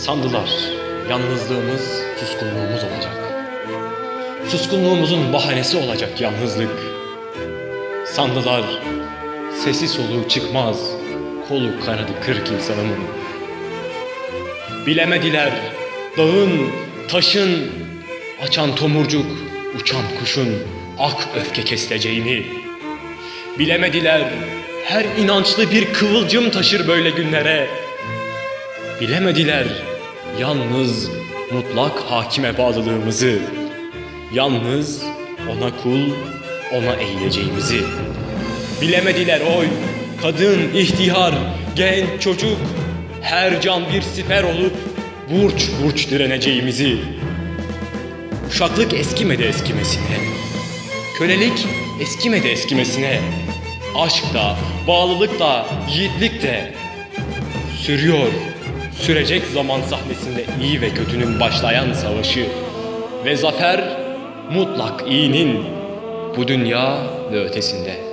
Sandılar yalnızlığımız suskunluğumuz olacak. Suskunluğumuzun bahanesi olacak yalnızlık. Sandılar sesi soluğu çıkmaz, kolu kanadı kırık insanımın. Bilemediler dağın, taşın, açan tomurcuk, uçan kuşun ak öfke kesileceğini. Bilemediler her inançlı bir kıvılcım taşır böyle günlere. Bilemediler yalnız mutlak hakime bağlılığımızı. Yalnız ona kul, ona eğileceğimizi. Bilemediler oy, kadın, ihtiyar, genç, çocuk, her can bir siper olup burç burç direneceğimizi. Uşaklık eskimedi eskimesine. Kölelik eskimedi eskimesine. Aşk da, bağlılık da, yiğitlik de sürüyor. Sürecek zaman sahnesinde iyi ve kötünün başlayan savaşı. Ve zafer mutlak iyinin bu dünya ve ötesinde.